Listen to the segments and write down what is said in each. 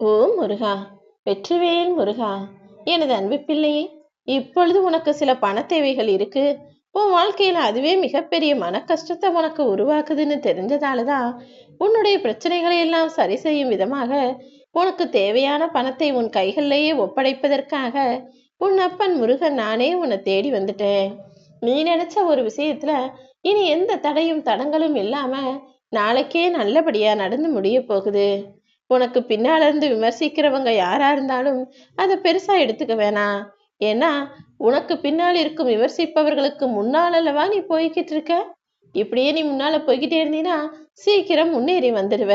ஓ முருகா வெற்றிவேல் முருகா எனது அன்பு பிள்ளையே இப்பொழுது உனக்கு சில பண தேவைகள் இருக்கு. உன் வாழ்க்கையில அதுவே மிகப்பெரிய மன கஷ்டத்தை உனக்கு உருவாக்குதுன்னு தெரிஞ்சதால தான் உன்னுடைய பிரச்சனைகளை எல்லாம் சரி செய்யும் விதமாக உனக்கு தேவையான பணத்தை உன் கைகளிலேயே ஒப்படைப்பதற்காக உன் அப்பன் முருகன் நானே உன்னை தேடி வந்துட்டேன். நீ நினைச்ச ஒரு விஷயத்துல இனி எந்த தடையும் தடங்களும் இல்லாம நாளைக்கே நல்லபடியா நடந்து முடிய போகுது. உனக்கு பின்னால இருந்து விமர்சிக்கிறவங்க யாரா இருந்தாலும் அதை பெருசா எடுத்துக்க வேணாம். ஏன்னா உனக்கு பின்னால் இருக்கும் விமர்சிப்பவர்களுக்கு முன்னால் அல்லவா நீ போய்கிட்டு இருக்க? இப்படியே நீ முன்னால போய்கிட்டே இருந்தீன்னா சீக்கிரம் முன்னேறி வந்துடுவ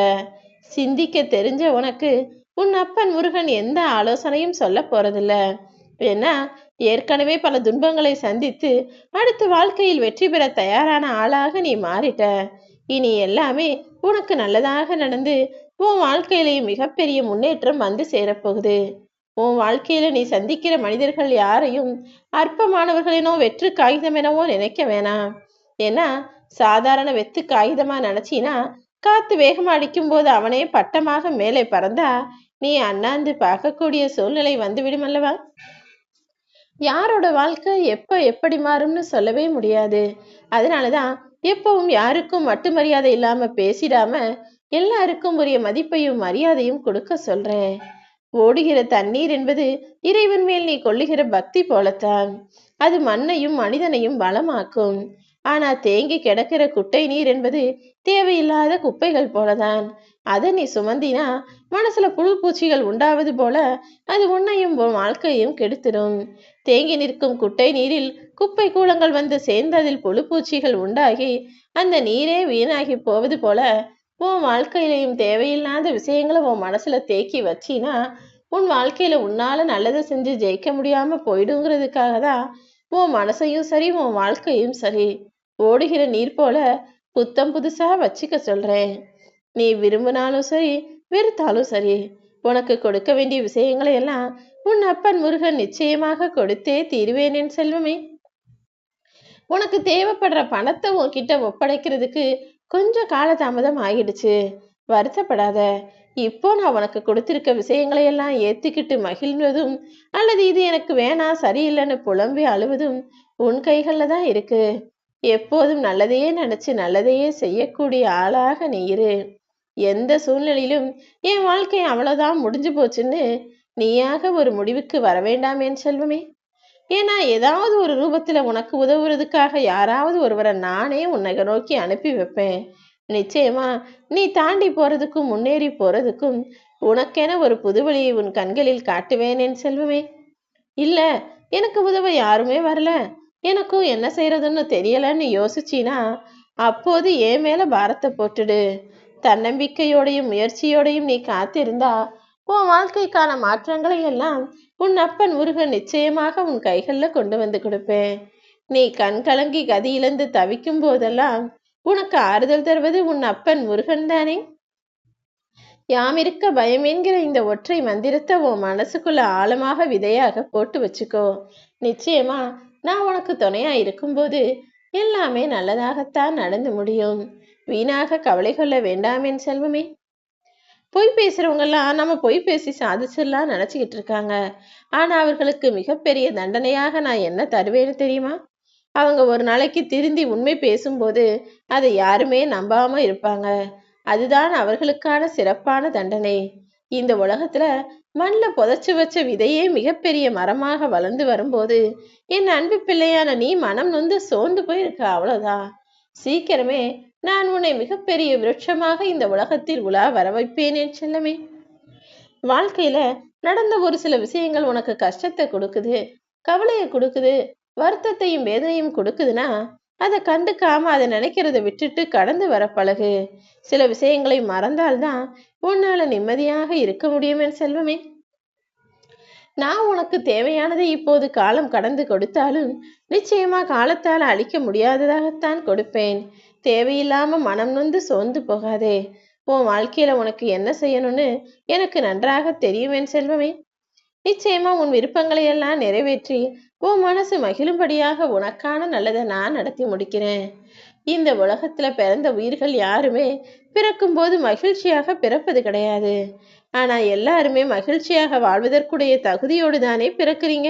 சிந்திக்க தெரிஞ்ச உனக்கு உன் அப்பன் முருகன் எந்த ஆலோசனையும் சொல்ல போறதில்ல. ஏன்னா ஏற்கனவே பல துன்பங்களை சந்தித்து அடுத்த வாழ்க்கையில் வெற்றி பெற தயாரான ஆளாக நீ மாறிட்ட. இனி எல்லாமே உனக்கு நல்லதாக நடந்து உன் வாழ்க்கையிலேயே மிகப்பெரிய முன்னேற்றம் வந்து சேரப்போகுது. உன் வாழ்க்கையில நீ சந்திக்கிற மனிதர்கள் யாரையும் அற்பமானவர்களினோ வெற்று காகிதம் எனவோ நினைக்க வேணாம். ஏன்னா சாதாரண வெத்து காகிதமா நினைச்சினா காத்து வேகமா அடிக்கும் போது அவனே பட்டமாக மேலே பறந்தா நீ அண்ணாந்து பார்க்கக்கூடிய சூழ்நிலை வந்துவிடும் அல்லவா? யாரோட வாழ்க்கை எப்ப எப்படி மாறும்னு சொல்லவே முடியாது. அதனாலதான் எப்பவும் யாருக்கும் மட்டு மரியாதை இல்லாம பேசிடாம எல்லாருக்கும் உரிய மதிப்பையும் மரியாதையும் கொடுக்க சொல்றேன். ஓடுகிற தண்ணீர் என்பது இறைவன் மேல் நீ கொள்ளுகிற பக்தி போலத்தான். அது மண்ணையும் மனிதனையும் வளமாக்கும். ஆனா தேங்கி கிடக்கிற குட்டை நீர் என்பது தேவையில்லாத குப்பைகள் போலதான். அதை நீ சுமந்தினா மனசுல புழு பூச்சிகள் உண்டாவது போல அது உன்னையும் உன் வாழ்க்கையும் கெடுத்துரும் தேங்கி நிற்கும் குட்டை நீரில் குப்பை கூலங்கள் வந்து சேர்ந்ததில் புழு பூச்சிகள் உண்டாகி அந்த நீரே வீணாகி போவது போல உன் வாழ்க்கையிலையும் தேவையில்லாத விஷயங்களை உன் மனசுல தேக்கி வச்சினா உன் வாழ்க்கையில உன்னால நல்லதை செஞ்சு ஜெயிக்க முடியாம போயிடுங்கிறதுக்காக தான் உன் மனசையும் சரி உன் வாழ்க்கையும் சரி ஓடுகிற நீர் போல புத்தம் புதுசா வச்சுக்க சொல்றேன். நீ விரும்பினாலும் சரி வெறுத்தாலும் சரி உனக்கு கொடுக்க வேண்டிய விஷயங்களை எல்லாம் உன் அப்பன் முருகன் நிச்சயமாக கொடுத்தே தீர்வேன் என் செல்வமே. உனக்கு தேவைப்படுற பணத்தை உன்கிட்ட ஒப்படைக்கிறதுக்கு கொஞ்சம் காலதாமதம் ஆகிடுச்சு வருத்தப்படாத. இப்போ நான் உனக்கு கொடுத்திருக்க விஷயங்களை எல்லாம் ஏத்துக்கிட்டு மகிழ்வதும் அல்லது இது எனக்கு வேணாம் சரியில்லைன்னு புலம்பி அழுவதும் உன் கைகள்ல தான் இருக்கு. எப்போதும் நல்லதையே நினைச்சு நல்லதையே செய்யக்கூடிய ஆளாக நீ இரு. எந்த சூழ்நிலையிலும் என் வாழ்க்கை அவ்வளவுதான் முடிஞ்சு போச்சுன்னு நீயாக ஒரு முடிவுக்கு வர செல்வமே. ஏன்னா ஏதாவது ஒரு ரூபத்துல உனக்கு உதவுறதுக்காக யாராவது ஒருவரை நானே உன்னை நோக்கி அனுப்பி வைப்பேன். நிச்சயமா நீ தாண்டி போறதுக்கும் முன்னேறி போறதுக்கும் உனக்கென ஒரு புதுவழியை உன் கண்களில் காட்டுவேன் என் செல்வமே. இல்ல எனக்கு உதவ யாருமே வரல. எனக்கும் என்ன செய்யறதுன்னு தெரியலன்னு யோசிச்சினா அப்போது ஏன் மேல பாரத்தை போட்டுடு. தன்னம்பிக்கையோடையும் முயற்சியோடையும் நீ காத்திருந்தா உன் வாழ்க்கைக்கான மாற்றங்களை எல்லாம் உன் அப்பன் முருகன் நிச்சயமாக உன் கைகளில் கொண்டு வந்து கொடுப்பேன். நீ கண் கலங்கி கதி தவிக்கும் போதெல்லாம் உனக்கு ஆறுதல் தருவது உன் அப்பன் முருகன் தானே? யாமிருக்க பயம் என்கிற இந்த ஒற்றை மந்திரத்தை உன் மனசுக்குள்ள ஆழமாக விதையாக போட்டு வச்சுக்கோ. நிச்சயமா நான் உனக்கு துணையா இருக்கும்போது எல்லாமே நல்லதாகத்தான் நடந்து முடியும். வீணாக கவலை கொள்ள வேண்டாம் என் செல்வமே. பொய் பேசுறவங்கெல்லாம் நம்ம பொய் பேசி சாதிச்சிடலாம் நினைச்சுக்கிட்டு இருக்காங்க. ஆனா அவர்களுக்கு மிகப்பெரிய தண்டனையாக நான் என்ன தருவேன்னு தெரியுமா? அவங்க ஒரு நாளைக்கு திருந்தி உண்மை பேசும்போது அதை யாருமே நம்பாம இருப்பாங்க. அதுதான் அவர்களுக்கான சிறப்பான தண்டனை. இந்த உலகத்துல மண்ணில் புதைச்சு வச்ச விதையே மிகப்பெரிய மரமாக வளர்ந்து வரும்போது என் அன்பு பிள்ளையான நீ மனம் நொந்து சோர்ந்து போயிருக்க அவ்வளோதான் சீக்கிரமே நான் உன்னை மிகப்பெரிய விருட்சமாக இந்த உலகத்தில் உலா வர வைப்பேன் என் செல்லமே. வாழ்க்கையில நடந்த ஒரு சில விஷயங்கள் உனக்கு கஷ்டத்தை கொடுக்குது கவலையை கொடுக்குது வருத்தத்தையும் வேதனையும் கொடுக்குதுன்னா அதை கண்டுக்காம அதை நினைக்கிறத விட்டுட்டு கடந்து வர பழகு. சில விஷயங்களை மறந்தால்தான் உன்னால நிம்மதியாக இருக்க முடியும் என் செல்வமே. நான் உனக்கு தேவையானதை இப்போது காலம் கடந்து கொடுத்தாலும் நிச்சயமா காலத்தால் அழிக்க முடியாததாகத்தான் கொடுப்பேன். தேவையில்லாம மனம் நொந்து சோர்ந்து போகாதே. உன் வாழ்க்கையில உனக்கு என்ன செய்யணும்னு எனக்கு நன்றாக தெரியும் என் செல்வமே. நிச்சயமா உன் விருப்பங்களை எல்லாம் நிறைவேற்றி உன் மனசு மகிழும்படியாக உனக்கான நல்லதை நான் நடத்தி முடிக்கிறேன். இந்த உலகத்துல பிறந்த உயிர்கள் யாருமே பிறக்கும்போது மகிழ்ச்சியாக பிறப்பது கிடையாது. ஆனா எல்லாருமே மகிழ்ச்சியாக வாழ்வதற்குடைய தகுதியோடு தானே பிறக்கிறீங்க?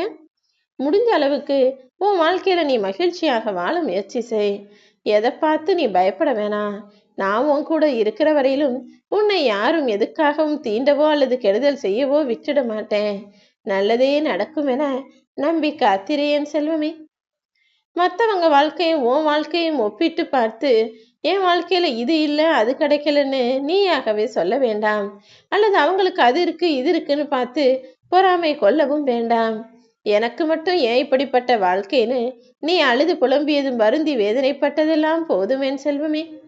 முடிஞ்ச அளவுக்கு உன் வாழ்க்கையில நீ மகிழ்ச்சியாக வாழ முயற்சி செய். எதை பார்த்து நீ பயப்பட வேணாம் நான் உன் கூட இருக்கிற வரையிலும் உன்னை யாரும் எதுக்காகவும் தீண்டவோ அல்லது கெடுதல் செய்யவோ விட்டுட மாட்டேன். நல்லதே நடக்கும் என நம்பி காத்திரேன் செல்வமே. மற்றவங்க வாழ்க்கையும் உன் வாழ்க்கையும் ஒப்பிட்டு பார்த்து என் வாழ்க்கையில இது இல்லை அது கிடைக்கலன்னு நீயாகவே சொல்ல வேண்டாம். அல்லது அவங்களுக்கு அது இருக்கு இது இருக்குன்னு பார்த்து பொறாமை கொள்ளவும் வேண்டாம். எனக்கு மட்டும் ஏன் இப்படிப்பட்ட வாழ்க்கைன்னு நீ அழுது புலம்பியதும் வருந்தி வேதனைப்பட்டதெல்லாம் போதுமேன் செல்வமே.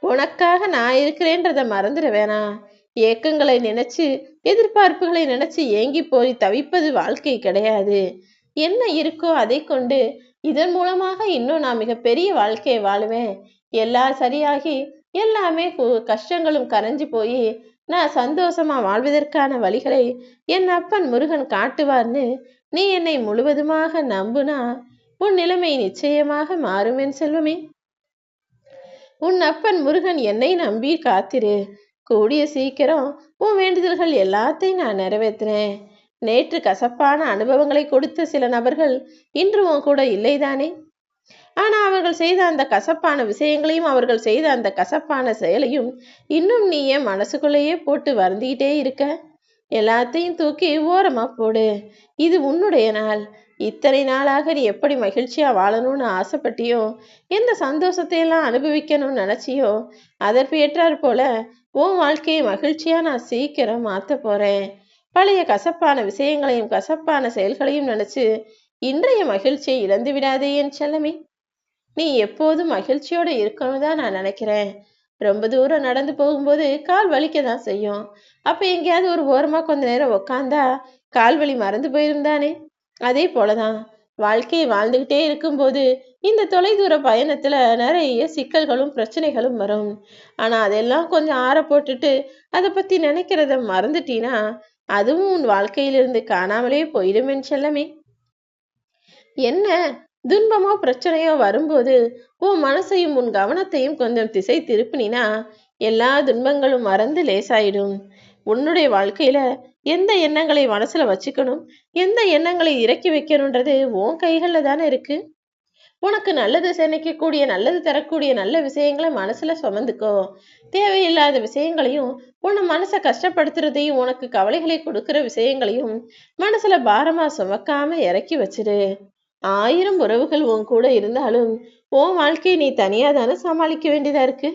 உனக்காக நான் இருக்கிறேன்றத மறந்துட வேணாம். ஏக்கங்களை நினைச்சு எதிர்பார்ப்புகளை நினைச்சு ஏங்கி போய் தவிப்பது வாழ்க்கை கிடையாது. என்ன இருக்கோ அதை கொண்டு இதன் மூலமாக இன்னும் நான் மிகப்பெரிய வாழ்க்கையை வாழுவேன். எல்லாம் சரியாகி எல்லாமே கு- கஷ்டங்களும் கரைஞ்சு போய் நான் சந்தோஷமா வாழ்வதற்கான வழிகளை என் அப்பன் முருகன் காட்டுவார்னு நீ என்னை முழுவதுமாக நம்புனா உன் நிலைமை நிச்சயமாக மாறும் என் செல்வமே. உன் அப்பன் முருகன் என்னை நம்பி காத்திரு. கூடிய சீக்கிரம் உன் வேண்டுதல்கள் எல்லாத்தையும் நான் நிறைவேற்றினேன். நேற்று கசப்பான அனுபவங்களை கொடுத்த சில நபர்கள் இன்று உன் கூட இல்லைதானே? ஆனா அவர்கள் செய்த அந்த கசப்பான விஷயங்களையும் அவர்கள் செய்த அந்த கசப்பான செயலையும் இன்னும் நீ என் மனசுக்குள்ளேயே போட்டு வருந்திக்கிட்டே இருக்க. எல்லாத்தையும் தூக்கி ஓரமா போடு. இது உன்னுடைய நாள். இத்தனை நாளாக நீ எப்படி மகிழ்ச்சியா வாழணும்னு ஆசைப்பட்டியோ? எந்த சந்தோஷத்தை எல்லாம் அனுபவிக்கணும்னு நினைச்சியோ? அதற்கு ஏற்றாற் போல உன் வாழ்க்கையை மகிழ்ச்சியா நான் சீக்கிரம் மாற்ற போறேன். பழைய கசப்பான விஷயங்களையும் கசப்பான செயல்களையும் நினைச்சு இன்றைய மகிழ்ச்சியை இழந்து விடாதே என் செல்லமே. நீ எப்போதும் மகிழ்ச்சியோட இருக்கணும் தான் நான் நினைக்கிறேன். ரொம்ப தூரம் நடந்து போகும்போது கால் வலிக்க தான் செய்யும். அப்போ எங்கேயாவது ஒரு ஓரமாக கொஞ்ச நேரம் உக்காந்தா கால் வலி மறந்து போயிருந்தானே? அதே போலதான். வாழ்க்கையை வாழ்ந்துகிட்டே இருக்கும்போது இந்த தொலைதூர பயணத்துல நிறைய சிக்கல்களும் பிரச்சனைகளும் வரும். ஆனா அதெல்லாம் கொஞ்சம் ஆற போட்டுட்டு அதை பத்தி நினைக்கிறத மறந்துட்டீனா அதுவும் உன் வாழ்க்கையிலிருந்து காணாமலே போயிடும் என் செல்லமே. என்ன? துன்பமோ பிரச்சனையோ வரும்போது உன் மனசையும் உன் கவனத்தையும் கொஞ்சம் திசை திருப்பினா எல்லா துன்பங்களும் மறந்து லேசாயிடும். உன்னுடைய வாழ்க்கையில எந்த எண்ணங்களை மனசுல வச்சுக்கணும்? எந்த எண்ணங்களை இறக்கி வைக்கணுன்றது உன் கைகள்ல தானே இருக்கு. உனக்கு நல்லது நினைக்கக்கூடிய நல்லது தரக்கூடிய நல்ல விஷயங்களை மனசுல சுமந்துக்கோ. தேவையில்லாத விஷயங்களையும் உன் மனசை கஷ்டப்படுத்துறதையும் உனக்கு கவலைகளை கொடுக்கிற விஷயங்களையும் மனசுல பாரமா சுமக்காம இறக்கி வச்சிரு. ஆயிரம் உறவுகள் உன் கூட இருந்தாலும் உன் வாழ்க்கையை நீ தனியா தானே சமாளிக்க வேண்டியதா இருக்கு?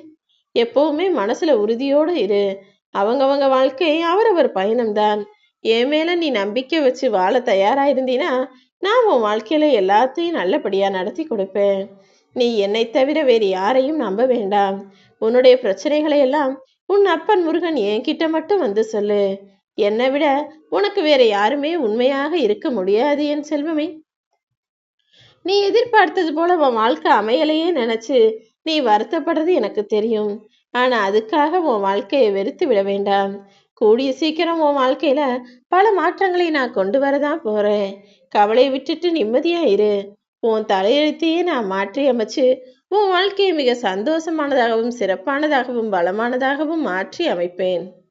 எப்பவுமே மனசுல உறுதியோடு இரு. அவங்கவங்க வாழ்க்கை அவரவர் பயணம்தான். என் மேல நீ நம்பிக்கை வச்சு வாழ தயாரா இருந்தீனா நான் உன் வாழ்க்கையில எல்லாத்தையும் நல்லபடியா நடத்தி கொடுப்பேன். நீ என்னை தவிர வேறு யாரையும் நம்ப வேண்டாம். உன்னுடைய பிரச்சனைகளை எல்லாம் உன் அப்பன் முருகன் என்கிட்ட மட்டும் வந்து சொல்லு. என்னை விட உனக்கு வேற யாருமே உண்மையாக இருக்க முடியாது என் செல்வமே. நீ எதிர்பார்த்தது போல உன் வாழ்க்கை அமையலையே நினைச்சு நீ வருத்தப்படுறது எனக்கு தெரியும். ஆனா அதுக்காக உன் வாழ்க்கையை வெறுத்து விட வேண்டாம். கூடிய சீக்கிரம் உன் வாழ்க்கையில பல மாற்றங்களை நான் கொண்டு வரதான் போறேன். கவலை விட்டுட்டு நிம்மதியா இரு. உன் தலையெழுத்தையே நான் மாற்றி அமைச்சு உன் வாழ்க்கையை மிக சந்தோஷமானதாகவும் சிறப்பானதாகவும் பலமானதாகவும் மாற்றி அமைப்பேன்.